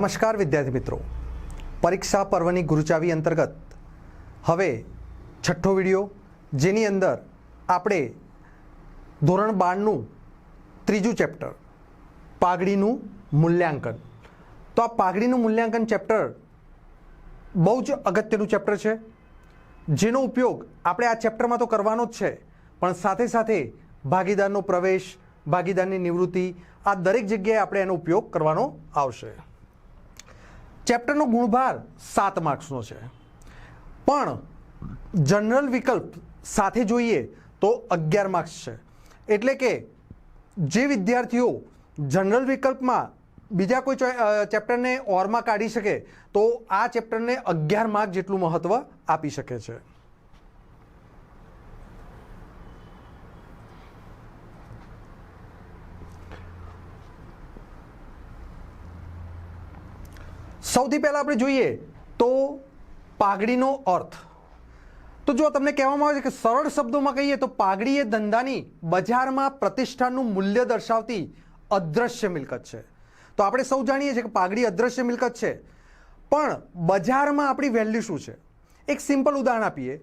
નમસ્કાર વિદ્યાર્થી મિત્રો. પરીક્ષા પર્વની ગુરુચાવી અંતર્ગત હવે છઠ્ઠો વીડિયો, જેની અંદર આપણે ધોરણ બારનું ત્રીજું ચેપ્ટર, પાઘડીનું મૂલ્યાંકન. તો આ પાઘડીનું મૂલ્યાંકન ચેપ્ટર બહુ જ અગત્યનું ચેપ્ટર છે. જેનો ઉપયોગ આપણે આ ચેપ્ટરમાં તો કરવાનો જ છે, પણ સાથે સાથે ભાગીદારનો પ્રવેશ, ભાગીદારની નિવૃત્તિ, આ દરેક જગ્યાએ આપણે એનો ઉપયોગ કરવાનો આવશે. ચેપ્ટરનો ગુણભાર સાત માર્ક્સનો છે. પણ જનરલ વિકલ્પ સાથે જોઈએ તો અગિયાર માર્ક્સ છે. એટલે કે જે વિદ્યાર્થીઓ જનરલ વિકલ્પમાં બીજા કોઈ ચેપ્ટરને ઓરમાં કાઢી શકે તો આ ચેપ્ટરને અગિયાર માર્ક જેટલું મહત્ત્વ આપી શકે છે. સૌથી પહેલાં આપણે જોઈએ તો પાઘડીનો અર્થ. તો જો તમને કહેવામાં આવે છે કે સરળ શબ્દોમાં કહીએ તો પાઘડી એ ધંધાની બજારમાં પ્રતિષ્ઠાનું મૂલ્ય દર્શાવતી અદ્રશ્ય મિલકત છે. તો આપણે સૌ જાણીએ છીએ કે પાઘડી અદ્રશ્ય મિલકત છે. પણ બજારમાં આપણી વેલ્યુ શું છે? એક સિમ્પલ ઉદાહરણ આપીએ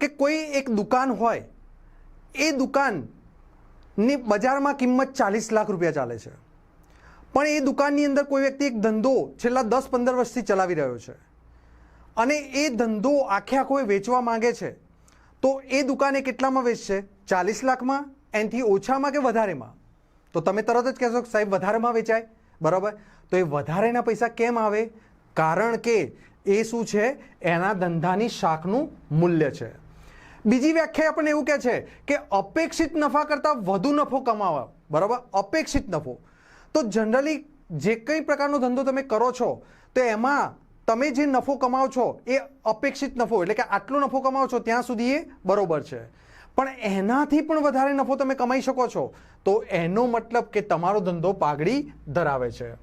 કે કોઈ એક દુકાન હોય, એ દુકાનની બજારમાં કિંમત ચાલીસ લાખ રૂપિયા ચાલે છે. પણ એ દુકાનની અંદર કોઈ વ્યક્તિ એક ધંધો છેલ્લા દસ પંદર વર્ષથી ચલાવી રહ્યો છે. અને એ ધંધો આખે આખો એ વેચવા માંગે છે. તો એ દુકાને કેટલામાં વેચશે? ચાલીસ લાખમાં? એનાથી ઓછામાં કે વધારેમાં? તો તમે તરત જ કહેશો સાહેબ, વધારેમાં વેચાય? બરાબર? તો એ વધારેના પૈસા કેમ આવે? કારણ કે એ શું છે? એના ધંધાની શાખનું મૂલ્ય છે. બીજી વ્યાખ્યા આપણને એવું કહે છે કે અપેક્ષિત નફા કરતાં વધુ નફો કમાવા. બરાબર? અપેક્ષિત નફો. તો જનરલી જે કંઈ પ્રકારનો ધંધો તમે કરો છો, તો એમાં તમે જે નફો કમાવો છો, એ અપેક્ષિત નફો એટલે કે આટલો નફો કમાવો છો, ત્યાં સુધી એ બરોબર છે. પણ એનાથી પણ વધારે નફો તમે કમાઈ શકો છો, તો એનો મતલબ કે તમારો ધંધો પાઘડી ધરાવે છે.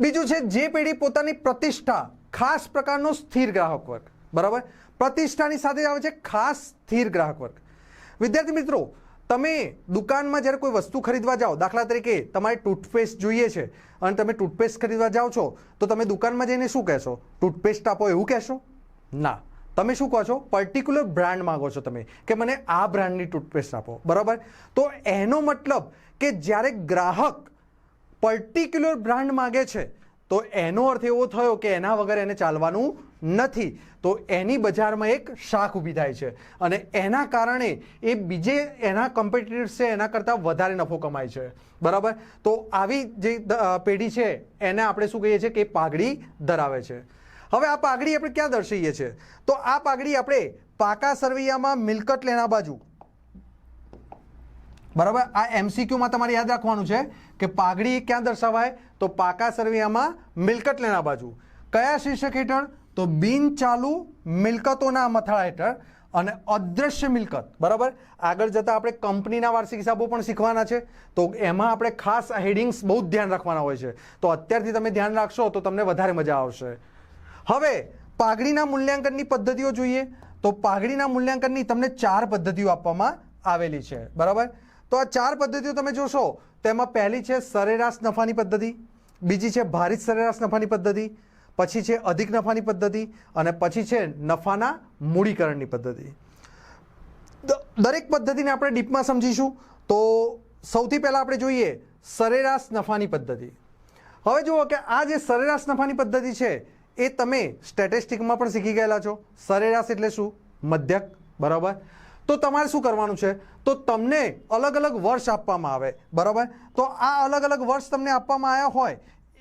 બીજું છે, જે પેઢી પોતાની પ્રતિષ્ઠા ખાસ પ્રકારનો સ્થિર ગ્રાહક વર્ગ. બરાબર? પ્રતિષ્ઠાની સાથે આવે છે ખાસ સ્થિર ગ્રાહક વર્ગ. વિદ્યાર્થી મિત્રો તમે દુકાનમાં જ્યારે કોઈ વસ્તુ ખરીદવા જાઓ, દાખલા તરીકે તમારે ટૂથપેસ્ટ જોઈએ છે અને તમે ટૂથપેસ્ટ ખરીદવા જાઓ છો, તો તમે દુકાનમાં જઈને શું કહેશો? ટૂથપેસ્ટ આપો એવું કહેશો? ના. તમે શું કહો છો? પર્ટિક્યુલર બ્રાન્ડ માંગો છો તમે કે મને આ બ્રાન્ડની ટૂથપેસ્ટ આપો. બરાબર? તો એનો મતલબ કે જ્યારે ગ્રાહક પર્ટિક્યુલર બ્રાન્ડ માગે છે તો એનો અર્થ એવો થયો કે એના વગર એને ચાલવાનું નથી. તો એની બજારમાં એક શાખ ઊભી થાય છે અને એના કારણે એ બીજે એના કોમ્પિટિટર્સ છે એના કરતાં વધારે નફો કમાય છે. બરાબર? તો આવી જે પેઢી છે, એને આપણે શું કહીએ છીએ કે પાઘડી ધરાવે છે. હવે આ પાઘડી આપણે ક્યાં દર્શાવીએ છીએ? તો આ પાઘડી આપણે પાકા સરવૈયામાં મિલકત લેના બાજુ બરાબર? આ એમસીક્યુમાં તમારે યાદ રાખવાનું છે કે પાઘડી ક્યાં દર્શાવાય? તો પાકા સરવૈયામાં મિલકત લેના બાજુ. કયા શીર્ષક હેઠળ? તો બિન ચાલુ મિલકતોના મથાળા હેઠળ અને અદ્રશ્ય મિલકત. બરાબર? આગળ જતાં આપણે કંપનીના વાર્ષિક હિસાબો પણ શીખવાના છે. તો એમાં આપણે ખાસ હેડિંગ્સ બહુ જ ધ્યાન રાખવાના હોય છે. તો અત્યારથી તમે ધ્યાન રાખશો તો તમને વધારે મજા આવશે. હવે, પાઘડીના મૂલ્યાંકનની પદ્ધતિઓ જોઈએ. તો પાઘડીના મૂલ્યાંકનની તમને ચાર પદ્ધતિઓ આપવામાં આવેલી છે. બરાબર? તો આ ચાર પદ્ધતિઓ તમે જોશો, તેમાં પહેલી છે સરેરાશ નફાની પદ્ધતિ, બીજી છે ભારિત સરેરાશ નફાની પદ્ધતિ, પછી છે અધિક નફાની પદ્ધતિ અને પછી છે નફાના મૂડીકરણની પદ્ધતિ. દરેક પદ્ધતિને આપણે ડીપમાં સમજીશું. તો સૌથી પહેલાં આપણે જોઈએ સરેરાશ નફાની પદ્ધતિ. હવે જુઓ કે આ જે સરેરાશ નફાની પદ્ધતિ છે, એ તમે સ્ટેટિસ્ટિકમાં પણ શીખી ગયેલા છો. સરેરાશ એટલે શું? મધ્યક. બરાબર? તો તમારે શું કરવાનું છે? તો તમને અલગ અલગ વર્ષ આપવામાં આવે. બરાબર? તો આ અલગ અલગ વર્ષ તમને આપવામાં આવ્યા હોય.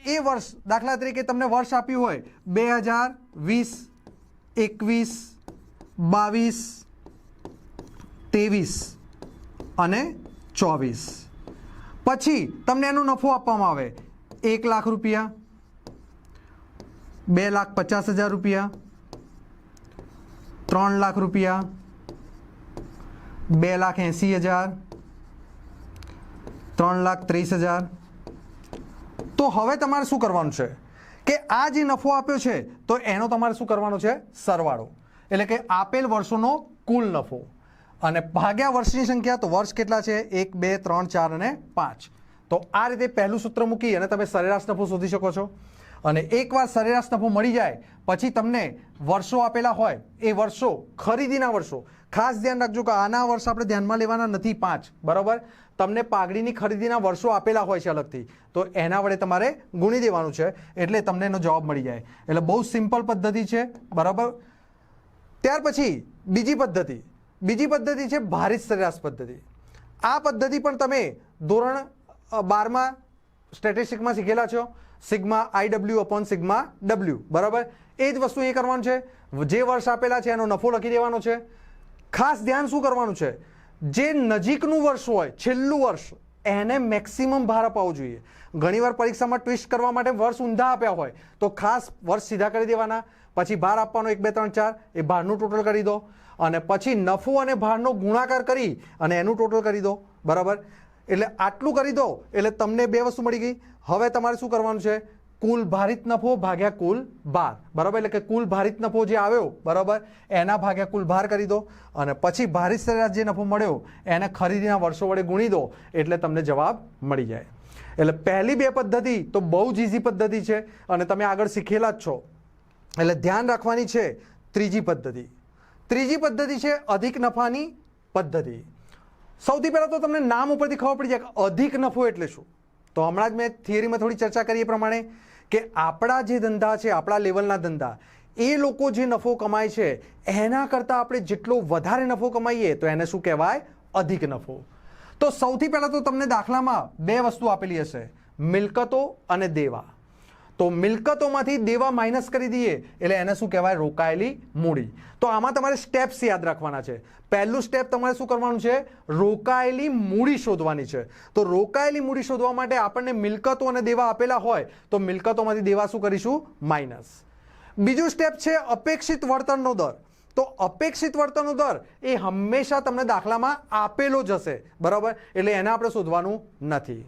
એ વર્ષ દાખલા તરીકે તમને વર્ષ આપ્યું હોય. બે હજાર વીસ, એકવીસ, બાવીસ, ત્રેવીસ અને ચોવીસ. પછી તમને એનો નફો આપવામાં આવે. એક લાખ રૂપિયા, બે લાખ પચાસ હજાર રૂપિયા, ત્રણ લાખ રૂપિયા બે લાખ એંસી હજાર, ત્રણ લાખ ત્રીસ હજાર. તો હવે તમારે શું કરવાનું છે? કે આ જે નફો આપ્યો છે, તો એનો તમારે શું કરવાનો છે? સરવાળો. એટલે કે આપેલ વર્ષોનો કુલ નફો. અને ભાગ્યા વર્ષની સંખ્યા, તો વર્ષ કેટલા છે? એક, બે, ત્રણ, ચાર અને પાંચ. તો આ રીતે પહેલું સૂત્ર મૂકી અને તમે સરેરાશ નફો શોધી શકો છો. અને એકવાર સરેરાશ નફો મળી જાય, પછી તમને વર્ષો આપેલા હોય, એ વર્ષો, ખરીદીના વર્ષો ખાસ ધ્યાન રાખજો કે આના વર્ષ આપણે ધ્યાનમાં લેવાના નથી પાંચ, બરાબર? તમને પાઘડીની ખરીદીના વર્ષો આપેલા હોય છે અલગથી. તો એના વડે તમારે ગુણી દેવાનું છે, એટલે તમને એનો જવાબ મળી જાય. એટલે બહુ સિમ્પલ પદ્ધતિ છે, બરાબર? ત્યાર પછી બીજી પદ્ધતિ. બીજી પદ્ધતિ છે ભારિત સરેરાશ પદ્ધતિ. આ પદ્ધતિ પણ તમે ધોરણ બારમાં સ્ટેટિસ્ટિકમાં શીખેલા છો. Sigma IW upon sigma W બરાબર? એ જ વસ્તુ એ કરવાનું છે. જે વર્ષ આપેલા છે એનો નફો લખી દેવાનો છે. ખાસ ધ્યાન શું કરવાનું છે? જે નજીકનું વર્ષ હોય, છેલ્લું વર્ષ, એને મેક્સિમમ ભાર અપાવવો જોઈએ. ઘણીવાર પરીક્ષામાં ટ્વિસ્ટ કરવા માટે વર્ષ ઊંધા આપ્યા હોય, તો ખાસ વર્ષ સીધા કરી દેવાના. પછી ભાર આપવાનો એક, બે, ત્રણ, ચાર, એ ભારનું ટોટલ કરી દો. અને પછી નફો અને ભારનો ગુણાકાર કરી અને એનું ટોટલ કરી દો. બરાબર? એટલે આટલું કરી દો, એટલે તમને બે વસ્તુ મળી ગઈ. હવે તમારે શું કરવાનું છે? કુલ ભારિત નફો ભાગ્યા કુલ ભાર. બરાબર? એટલે કે કુલ ભારિત નફો જે આવ્યો, બરાબર? એના ભાગ્યા કુલ ભાર કરી દો અને પછી ભારિત સરેરાશ જે નફો મળ્યો, એને ખરીદીના વર્ષો વડે ગુણી દો, એટલે તમને જવાબ મળી જાય. એટલે પહેલી બે પદ્ધતિ તો બહુ જ ઇઝી પદ્ધતિ છે અને તમે આગળ શીખેલા જ છો. એટલે ધ્યાન રાખવાની છે ત્રીજી પદ્ધતિ. ત્રીજી પદ્ધતિ છે અધિક નફાની પદ્ધતિ. સૌથી પહેલાં તો તમને નામ ઉપરથી ખબર પડી જાય કે અધિક નફો એટલે શું? તો હમણાં જ મેં થિયરીમાં થોડી ચર્ચા કરી એ પ્રમાણે. કે આપણા જે ધંધા છે, આપણા લેવલના ધંધા, એ લોકો જે નફો કમાય છે, એના કરતાં આપણે જેટલો વધારે નફો કમાઈએ, તો એને શું કહેવાય? અધિક નફો. તો સૌથી પહેલાં તો તમને દાખલામાં બે વસ્તુ આપેલી હશે, મિલકતો અને દેવા. તો મિલકતોમાંથી દેવા માઇનસ કરી દઈએ એટલે એને શું કહેવાય? રોકાયેલી મૂડી. તો આમાં તમારે સ્ટેપ્સ યાદ રાખવાના છે. પહેલું સ્ટેપ તમારે શું કરવાનું છે? રોકાયેલી મૂડી શોધવાની છે. તો રોકાયેલી મૂડી શોધવા માટે આપણને મિલકતો અને દેવા આપેલા હોય, તો મિલકતોમાંથી દેવા શું કરીશું? માઇનસ. બીજું સ્ટેપ છે અપેક્ષિત વળતરનો દર. તો અપેક્ષિત વળતરનો દર એ હંમેશા તમને દાખલામાં આપેલો જ હશે. બરાબર? એટલે એને આપણે શોધવાનું નથી.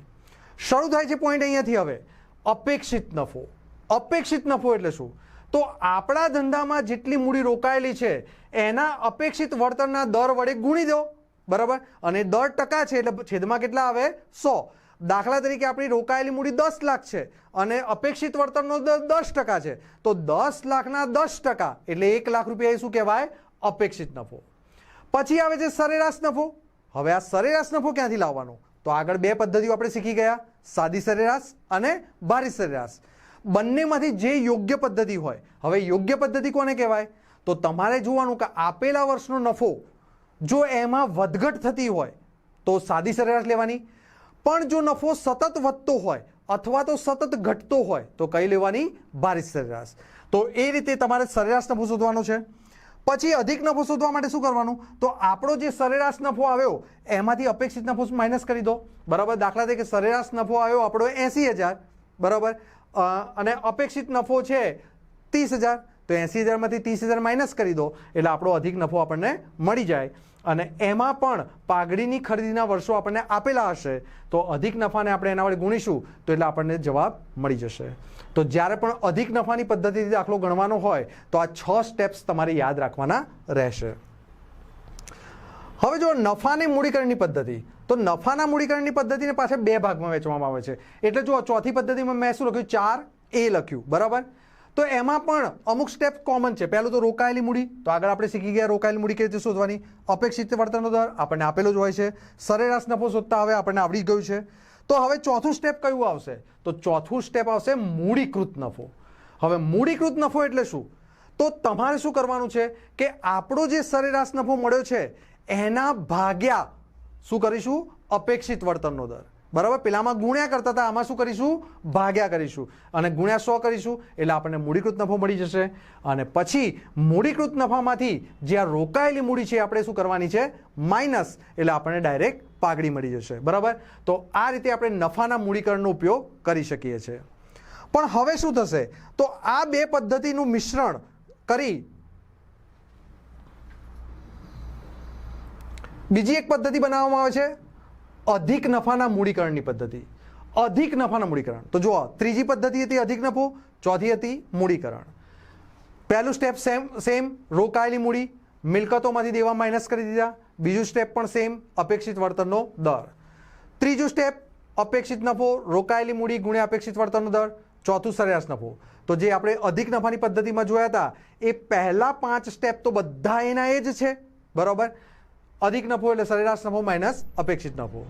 શરૂ થાય છે પોઈન્ટ અહીંયાથી હવે. અપેક્ષિત નફો. અપેક્ષિત નફો એટલે શું? તો આપણા ધંધામાં જેટલી મૂડી રોકાયેલી છે, એના અપેક્ષિત વળતરના દર વડે ગુણી દો. બરાબર? અને દર ટકા છે એટલે છેદમાં કેટલા આવે? સો. દાખલા તરીકે આપણી રોકાયેલી મૂડી દસ લાખ છે અને અપેક્ષિત વળતરનો દર દસ ટકા છે. તો દસ લાખના દસ ટકા એટલે એક લાખ રૂપિયા એ શું કહેવાય? અપેક્ષિત નફો. પછી આવે છે સરેરાશ નફો. હવે આ સરેરાશ નફો ક્યાંથી લાવવાનો? તો આગળ બે પદ્ધતિઓ આપણે શીખી ગયા. સાદી સરેરાશ અને ભારી સરેરાશ. બંનેમાંથી જે યોગ્ય પદ્ધતિ હોય, હવે યોગ્ય પદ્ધતિ કોને કહેવાય? તો તમારે જોવાનું કે આપેલા વર્ષનો નફો જો એમાં વધઘટ થતી હોય, તો સાદી સરેરાશ લેવાની. પણ જો નફો સતત વધતો હોય અથવા તો સતત ઘટતો હોય, તો કઈ લેવાની? ભારી સરેરાશ. તો એ રીતે તમારે સરેરાશ નફો શોધવાનો છે. પછી અધિક નફો શોધવા માટે શું કરવાનું? તો આપણો જે સરેરાશ નફો આવ્યો, એમાંથી અપેક્ષિત નફો માઇનસ કરી દો. બરાબર? દાખલા તરીકે સરેરાશ નફો આવ્યો આપણો એંસી હજાર. બરાબર? અને અપેક્ષિત નફો છે ત્રીસ હજાર. તો એંસી હજારમાંથી ત્રીસ હજાર માઇનસ કરી દો, એટલે આપણો અધિક નફો આપણને મળી જાય. અને એમાં પણ પાઘડીની ખરીદીના વર્ષો આપણને આપેલા હશે. તો અધિક નફાને આપણે એના વડે ગુણીશું, તો એટલે આપણને જવાબ મળી જશે. તો જ્યારે પણ અધિક નફાની પદ્ધતિથી દાખલો ગણવાનો હોય, તો આ છ સ્ટેપ્સ તમારે યાદ રાખવાના રહેશે. હવે જો નફાની મૂડીકરણની પદ્ધતિ, તો નફાના મૂડીકરણની પદ્ધતિને પાછળ બે ભાગમાં વેચવામાં આવે છે. એટલે જો ચોથી પદ્ધતિમાં મેં શું લખ્યું? ચાર એ લખ્યું. બરાબર? તો એમાં પણ અમુક સ્ટેપ કોમન છે. પહેલું તો રોકાયેલી મૂડી. તો આગળ આપણે શીખી ગયા રોકાયેલી મૂડી કેવી રીતે શોધવાની? અપેક્ષિત વળતરનો દર આપણને આપેલો જ હોય છે. સરેરાશ નફો શોધતા હવે આપણને આવડી ગયું છે. તો હવે ચોથું સ્ટેપ કયું આવશે? તો ચોથું સ્ટેપ આવશે મૂડીકૃત નફો. હવે મૂડીકૃત નફો એટલે શું? તો તમારે શું કરવાનું છે કે આપણો જે સરેરાશ નફો મળ્યો છે, એના ભાગ્યા શું કરીશું? અપેક્ષિત વળતરનો દર. બરાબર? પેલામાં ગુણ્યા કરતા હતા. આમાં શું કરીશું? ભાગ્યા કરીશું. અને ગુણ્યા સો કરીશું એટલે આપણને મૂડીકૃત નફો મળી જશે. અને પછી મૂડીકૃત નફામાંથી જે આ રોકાયેલી મૂડી છે, આપણે શું કરવાની છે? માઇનસ એટલે આપણને ડાયરેક્ટ પાઘડી મળી જશે. બરાબર? તો આ રીતે આપણે નફાના મૂડીકરણનો ઉપયોગ કરી શકીએ છીએ. પણ હવે શું થશે? તો આ બે પદ્ધતિનું મિશ્રણ કરી બીજી એક પદ્ધતિ બનાવવામાં આવે છે. અધિક નફાના મૂડીકરણની પદ્ધતિ. અધિક નફાના મૂડીકરણ. તો જુઓ, ત્રીજી પદ્ધતિ હતી અધિક નફો, ચોથી હતી મૂડીકરણ. પહેલું સ્ટેપ સેમ સેમ રોકાયેલી મૂડી, મિલકતોમાંથી દેવા માઇનસ કરી દીધા. બીજું સ્ટેપ પણ સેમ અપેક્ષિત વળતરનો દર. ત્રીજું સ્ટેપ અપેક્ષિત નફો, રોકાયેલી મૂડી ગુણ્યા અપેક્ષિત વળતરનો દર. ચોથું, સરેરાશ નફો. તો જે આપણે અધિક નફાની પદ્ધતિમાં જોયા હતા, એ પહેલા પાંચ સ્ટેપ તો બધા એના એ જ છે. બરાબર? અધિક નફો એટલે સરેરાશ નફો માઇનસ અપેક્ષિત નફો.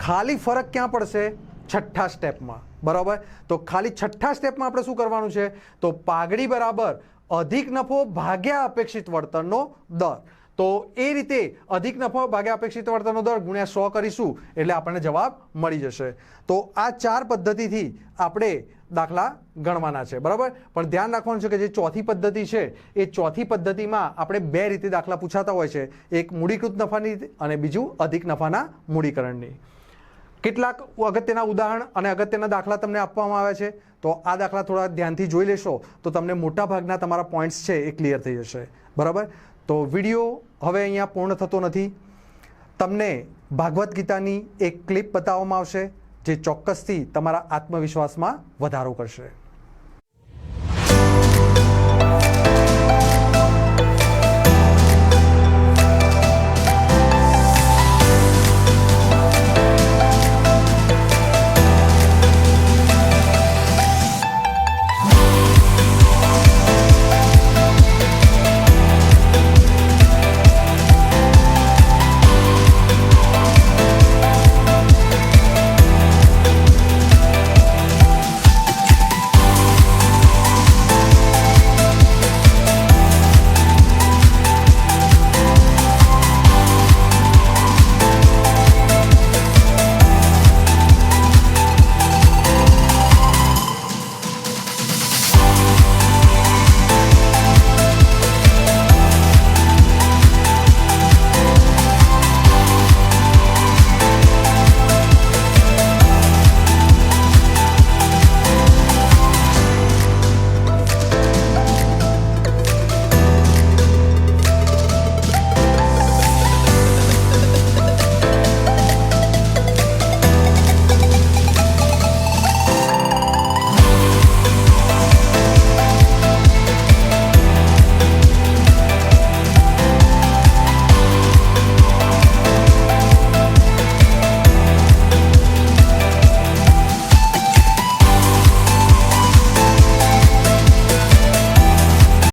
ખાલી ફરક ક્યાં પડશે? છઠ્ઠા સ્ટેપમાં. બરાબર? તો ખાલી છઠ્ઠા સ્ટેપમાં આપણે શું કરવાનું છે? તો પાઘડી બરાબર અધિક નફો ભાગ્યા અપેક્ષિત વળતરનો દર. તો એ રીતે અધિક નફો ભાગ્યા અપેક્ષિત વળતરનો દર ગુણ્યા સો કરીશું એટલે આપણને જવાબ મળી જશે. તો આ ચાર પદ્ધતિથી આપણે દાખલા ગણવાના છે, બરાબર? પણ ધ્યાન રાખવાનું છે કે જે ચોથી પદ્ધતિ છે, એ ચોથી પદ્ધતિમાં આપણે બે રીતે દાખલા પૂછાતા હોય છે. એક મૂડીકૃત નફાની અને બીજું અધિક નફાના મૂડીકરણની. કેટલાક અગત્યના ઉદાહરણ અને અગત્યના દાખલા તમને આપવામાં આવ્યા છે. તો આ દાખલા થોડા ધ્યાનથી જોઈ લેશો તો તમને મોટા ભાગના તમારા પોઈન્ટ્સ છે એ ક્લિયર થઈ જશે. બરાબર? તો વીડિયો હવે અહીંયા પૂર્ણ થતો નથી. તમને ભાગવદ્ ગીતાની એક ક્લિપ બતાવવામાં આવશે, જે ચોક્કસથી તમારા આત્મવિશ્વાસમાં વધારો કરશે.